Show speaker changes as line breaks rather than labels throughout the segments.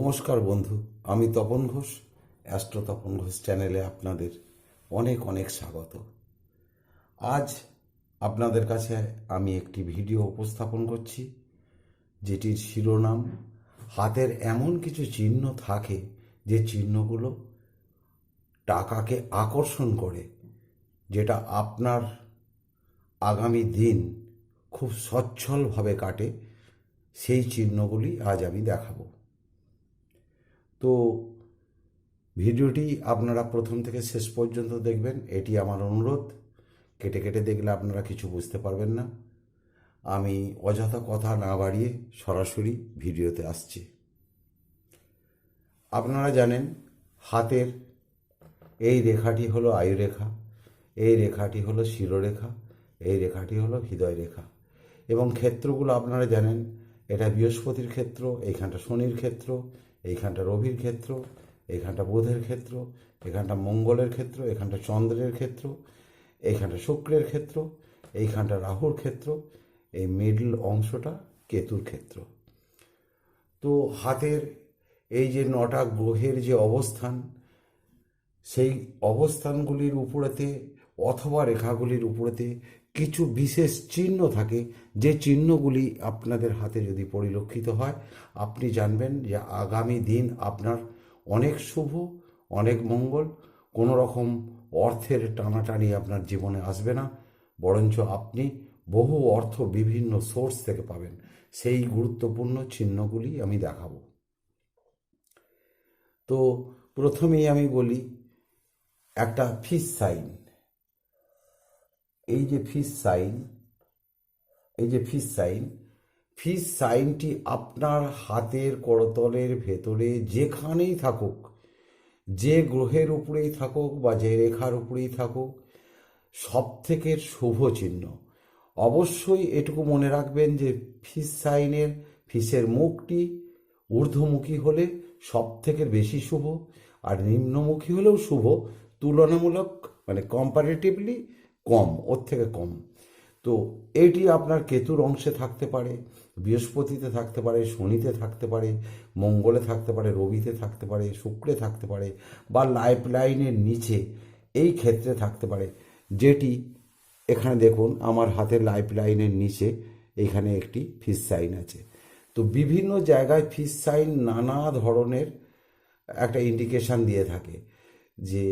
নমস্কার বন্ধু, আমি তপন ঘোষ, অ্যাস্ট্রো তপন ঘোষ চ্যানেলে আপনাদের অনেক অনেক স্বাগত। আজ আপনাদের কাছে আমি একটি ভিডিও উপস্থাপন করছি, যেটির শিরোনাম, হাতের এমন কিছু চিহ্ন থাকে যে চিহ্নগুলো টাকাকে আকর্ষণ করে, যেটা আপনার আগামী দিন খুব সচ্ছলভাবে কাটে, সেই চিহ্নগুলি আজ আমি দেখাবো। তো ভিডিওটি আপনারা প্রথম থেকে শেষ পর্যন্ত দেখবেন। এটি আমার অনুরোধ। কেটে কেটে দেখলে আপনারা কিছু বুঝতে পারবেন না। আমি অযথা কথা না বাড়িয়ে সরাসরি ভিডিওতে আসছি। আপনারা জানেন, হাতের এই রেখাটি হলো আয়ুরেখা, এই রেখাটি হলো শিরোরেখা, এই রেখাটি হলো হৃদয় রেখা এবং ক্ষেত্রগুলো আপনারা জানেন এটা বৃহস্পতির ক্ষেত্র এইখানটা শনির ক্ষেত্র এইখানটা রবির ক্ষেত্র এইখানটা বোধের ক্ষেত্র এখানটা মঙ্গলের ক্ষেত্র এখানটা চন্দ্রের ক্ষেত্র এইখানটা শুক্রের ক্ষেত্র এইখানটা রাহুর ক্ষেত্র, এই মিডল অংশটা কেতুর ক্ষেত্র। তো হাতের এই যে নটা গ্রহের যে অবস্থান, সেই অবস্থানগুলির উপরেতে অথবা রেখাগুলির উপরেতে কিছু বিশেষ চিহ্ন থাকে, যে চিহ্নগুলি আপনাদের হাতে যদি পরিলক্ষিত হয়, আপনি জানবেন যে আগামী দিন আপনার অনেক শুভ, অনেক মঙ্গল, কোনো রকম অর্থের টানাটানি আপনার জীবনে আসবে না, বরঞ্চ আপনি বহু অর্থ বিভিন্ন সোর্স থেকে পাবেন। সেই গুরুত্বপূর্ণ চিহ্নগুলি আমি দেখাবো। তো প্রথমেই আমি বলি, একটা ফিস সাইন। এই যে ফিস সাইন এই যে ফিস সাইন ফিস সাইনটি আপনার হাতের করতলের ভেতরে যেখানেই থাকুক, যে গ্রহের উপরেই থাকুক বা যে রেখার উপরেই থাকুক সব থেকে শুভ চিহ্ন। অবশ্যই এটুকু মনে রাখবেন যে ফিস সাইনের ফিসের মুখটি ঊর্ধ্বমুখী হলে সব থেকে বেশি শুভ, আর নিম্নমুখী হলেও শুভ, তুলনামূলক মানে কম্পারেটিভলি কম, ওর থেকে কম। তো এটি আপনার কেতুর অংশে থাকতে পারে, বৃহস্পতিতে থাকতে পারে, শনিতে থাকতে পারে, মঙ্গলে থাকতে পারে, রবিতে থাকতে পারে, শুক্রে থাকতে পারে বা লাইফ লাইনের নিচে এই ক্ষেত্রে থাকতে পারে। যেটি এখানে দেখুন, আমার হাতের লাইফ লাইনের নিচে এখানে একটি ফিস সাইন আছে। তো বিভিন্ন জায়গায় ফিস সাইন নানা ধরনের একটা ইন্ডিকেশন দিয়ে থাকে যে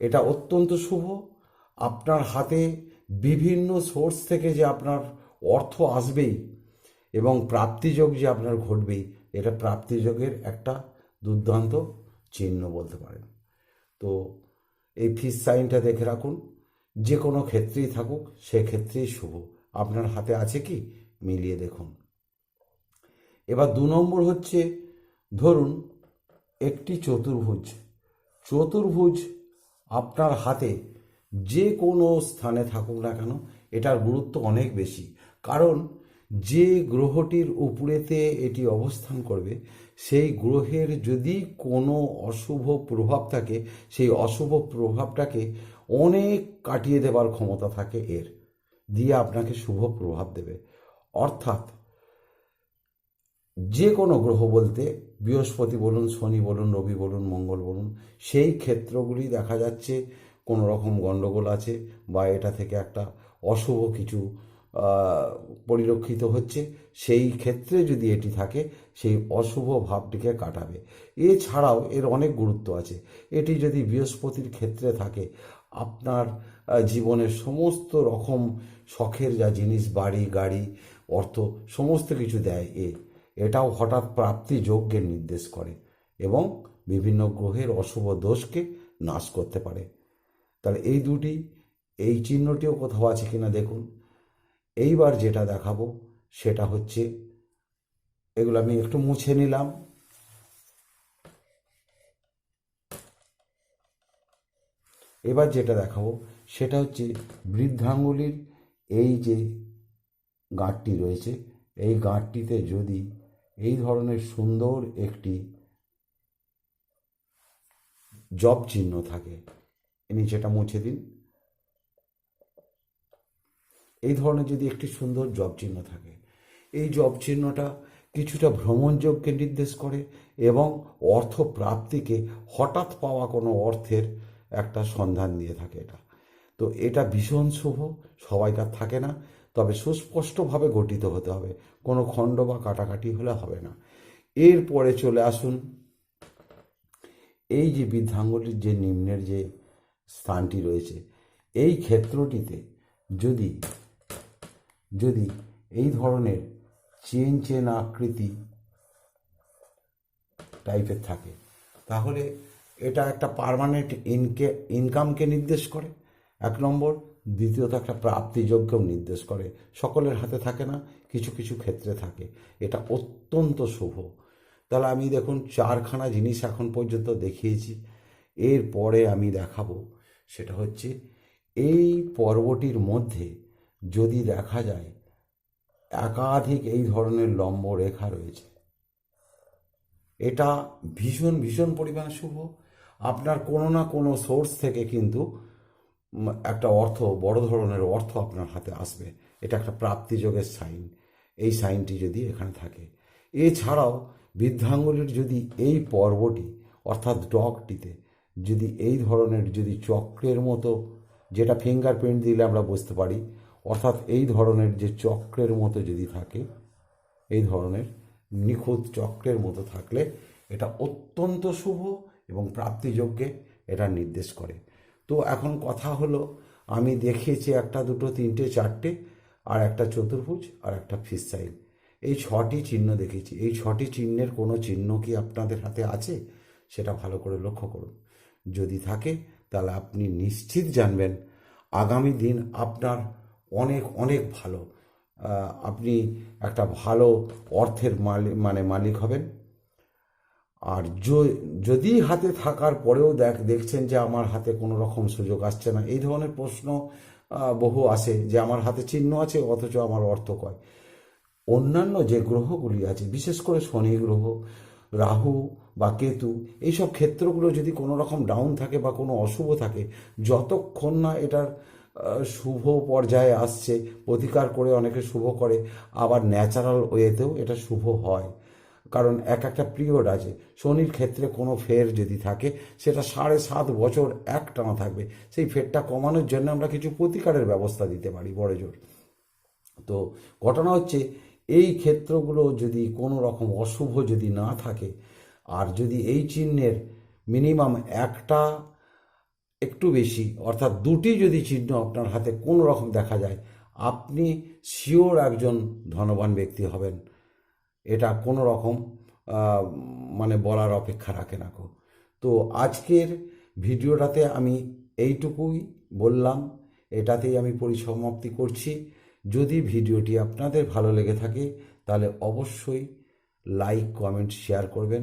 এটা অত্যন্ত শুভ আপনার হাতে বিভিন্ন সোর্স থেকে যে আপনার অর্থ আসবেই এবং প্রাপ্তিযোগ যে আপনার ঘটবেই এটা প্রাপ্তিযোগের একটা দুর্দান্ত চিহ্ন বলতে পারেন। তো এই ফিস সাইনটা দেখে রাখুন, যে কোনো ক্ষেত্রেই থাকুক সেক্ষেত্রেই শুভ। আপনার হাতে আছে কি? মিলিয়ে দেখুন। এবার দু নম্বর হচ্ছে, ধরুন একটি চতুর্ভুজ। চতুর্ভুজ আপনার হাতে যে কোনো স্থানে থাকুক না কেন, এটার গুরুত্ব অনেক বেশি। কারণ যে গ্রহটির উপরেতে এটি অবস্থান করবে, সেই গ্রহের যদি কোনো অশুভ প্রভাব থাকে, সেই অশুভ প্রভাবটাকে অনেক কাটিয়ে দেবার ক্ষমতা থাকে এর। দিয়ে আপনাকে শুভ প্রভাব দেবে। অর্থাৎ যে কোনো গ্রহ বলতে বৃহস্পতি বলুন, শনি বলুন, রবি বলুন, মঙ্গল বলুন, সেই ক্ষেত্রগুলি দেখা যাচ্ছে কোনো রকম গণ্ডগোল আছে বা এটা থেকে একটা অশুভ কিছু পরিলক্ষিত হচ্ছে, সেই ক্ষেত্রে যদি এটি থাকে, সেই অশুভ ভাবটিকে কাটাবে। এছাড়াও এর অনেক গুরুত্ব আছে। এটি যদি বৃহস্পতির ক্ষেত্রে থাকে, আপনার জীবনের সমস্ত রকম শখের যা জিনিস, বাড়ি, গাড়ি, অর্থ, সমস্ত কিছু দেয় এ। এটাও হঠাৎ প্রাপ্তি যোগ্যের নির্দেশ করে এবং বিভিন্ন গ্রহের অশুভ দোষকে নাশ করতে পারে। তাহলে এই দুটি, এই চিহ্নটিও কোথাও আছে কিনা দেখুন। এইবার যেটা দেখাবো, সেটা হচ্ছে, এগুলো আমি একটু মুছে নিলাম। এবার যেটা দেখাবো, সেটা হচ্ছে বৃদ্ধাঙ্গুলির এই যে গাঁটটি রয়েছে, এই গাঁটটিতে যদি এই ধরনের সুন্দর একটি জব চিহ্ন থাকে নিচেটা মুছে দিন। এই ধরনের যদি একটি সুন্দর জব চিহ্ন থাকে, এই জব চিহ্নটা কিছুটা ভ্রমণযোগকে নির্দেশ করে এবং অর্থ প্রাপ্তিকে হঠাৎ পাওয়া কোনো অর্থের একটা সন্ধান দিয়ে থাকে এটা। তো এটা ভীষণ শুভ, সবাইকার থাকে না, তবে সুস্পষ্টভাবে গঠিত হতে হবে, কোনো খণ্ড বা কাটাকাটি হলে হবে না। এরপরে চলে আসুন, এই যে বৃদ্ধাঙ্গুলির যে নিম্নের যে স্থানটি রয়েছে। এই ক্ষেত্রটিতে যদি যদি এই ধরনের চেন চেন আকৃতি টাইপের থাকে, তাহলে এটা একটা পার্মানেন্ট ইনকে ইনকামকে নির্দেশ করে। এক নম্বর, দ্বিতীয়ত একটা প্রাপ্তিযোগ্যও নির্দেশ করে। সকলের হাতে থাকে না, কিছু কিছু ক্ষেত্রে থাকে। এটা অত্যন্ত শুভ। তাহলে আমি দেখুন, চারখানা জিনিস এখন পর্যন্ত দেখিয়েছি। এরপরে আমি দেখাবো সেটা হচ্ছে এই পর্বটির মধ্যে যদি দেখা যায়, একাধিক এই ধরনের লম্ব রেখা রয়েছে। এটা ভীষণ ভীষণ পরিমাণে শুভ। আপনার কোনো না কোনো সোর্স থেকে কিন্তু একটা অর্থ, বড় ধরনের অর্থ আপনার হাতে আসবে। এটা একটা প্রাপ্তিযোগের সাইন এই সাইনটি যদি এখানে থাকে। এছাড়াও বৃদ্ধাঙ্গুলির যদি এই পর্বটি, অর্থাৎ ডগটিতে যদি এই ধরনের যদি চক্রের মতো, যেটা ফিঙ্গারপ্রিন্ট দিলে আমরা বুঝতে পারি, অর্থাৎ এই ধরনের যে চক্রের মতো যদি থাকে, এই ধরনের নিখুঁত চক্রের মতো থাকলে এটা অত্যন্ত শুভ এবং প্রাপ্তিযোগ্যে এটা নির্দেশ করে। তো এখন কথা হলো, আমি দেখিয়েছি একটা, দুটো, তিনটে, চারটে, আর একটা চতুর্ভুজ, আর একটা ফিস এই ছটি চিহ্ন দেখেছি এই ছটি চিহ্নের কোনো চিহ্ন কি আপনাদের হাতে আছে? সেটা ভালো করে লক্ষ্য করুন। যদি থাকে, তাহলে আপনি নিশ্চিত জানবেন। আগামী দিন আপনার অনেক অনেক ভালো আপনি একটা ভালো অর্থের মালিক মানে মালিক হবেন। আর যদি হাতে থাকার পরেও দেখ, দেখছেন যে আমার হাতে কোনো রকম সুযোগ আসছে না, এই ধরনের প্রশ্ন বহু আসে যে আমার হাতে চিহ্ন আছে, অথচ আমার অর্থ কয়। অন্যান্য যে গ্রহগুলি আছে, বিশেষ করে শনি গ্রহ, রাহু বা কেতু, এইসব ক্ষেত্রগুলো যদি কোনো রকম ডাউন থাকে বা কোনো অশুভ থাকে, যতক্ষণ না এটার শুভ পর্যায়ে আসছে, প্রতিকার করে অনেকে শুভ করে, আবার ন্যাচারাল ওয়েতেও এটা শুভ হয়। কারণ এক একটা পিরিয়ড আছে, শনির ক্ষেত্রে কোনো ফের যদি থাকে, সেটা সাড়ে সাত বছর এক টানা থাকবে, সেই ফেরটা কমানোর জন্য আমরা কিছু প্রতিকারের ব্যবস্থা দিতে পারি বড় জোর। তো ঘটনা হচ্ছে, এই ক্ষেত্রগুলো যদি কোনো রকম অশুভ যদি না থাকে আর যদি এই চিহ্নের মিনিমাম একটা একটু বেশি, অর্থাৎ দুটি যদি চিহ্ন আপনার হাতে কোনো রকম দেখা যায়, আপনি শিওর একজন ধনবান ব্যক্তি হবেন। এটা কোনো রকম মানে বলার অপেক্ষা রাখে না কো তো আজকের ভিডিওটাতে আমি এইটুকুই বললাম, এটাতেই আমি পরিসমাপ্তি করছি। যদি ভিডিওটি আপনাদের ভালো লেগে থাকে, তাহলে অবশ্যই লাইক, কমেন্ট, শেয়ার করবেন।